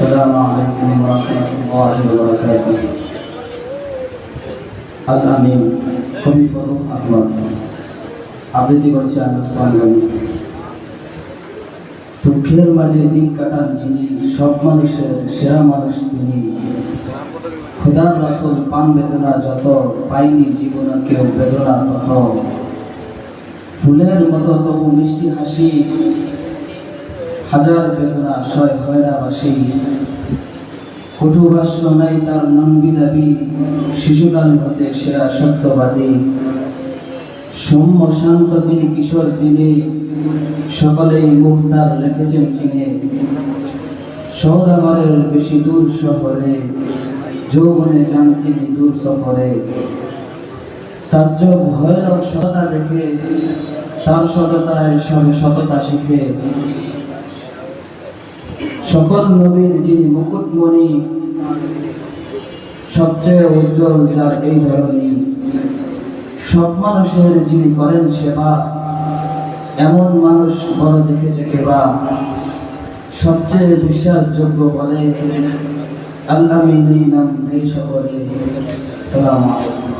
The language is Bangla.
السلام عليكم ورحمة الله وبركاته الأمين কবি ফরুক আহমদ আবৃত্তি করছে আনুষ্ঠান দুঃখের মাঝে দিন কাটান যিনি সব মানুষের সেরা মানুষ তিনি খুদার রাসুল পান বেদনা যত পাইনি জীবনে কেউ বেদনা তত ফুলের মতো তবু মিষ্টি হাসি হাজার বেদনা সয় হয়রাবাসী কটু ভাষ্য নাই তার নন্বি দাবি। শিশুকাল হতে সেরা সত্যবাদী। সৌম্য শান্ত তিনি কিশোর দিনে সকলেই মুখ তার রেখেছেন চিনে। সৌদাগরের বেশি দূর শহরে, যৌবনে যান তিনি দূর সফরে। তার যোগ ভয়ানক সততা দেখে, তার সততায় সবে সততা শিখে। সকল নবীর যিনি মুকুটমণি, সবচেয়ে উজ্জ্বল যার এই ধরনী সব মানুষের যিনি করেন সেবা, এমন মানুষ বড় দেখেছে কেবা সবচেয়ে বিশ্বাসযোগ্য বলে আল্লাহ নাম নেই সকলে সালাম আলাইকুম।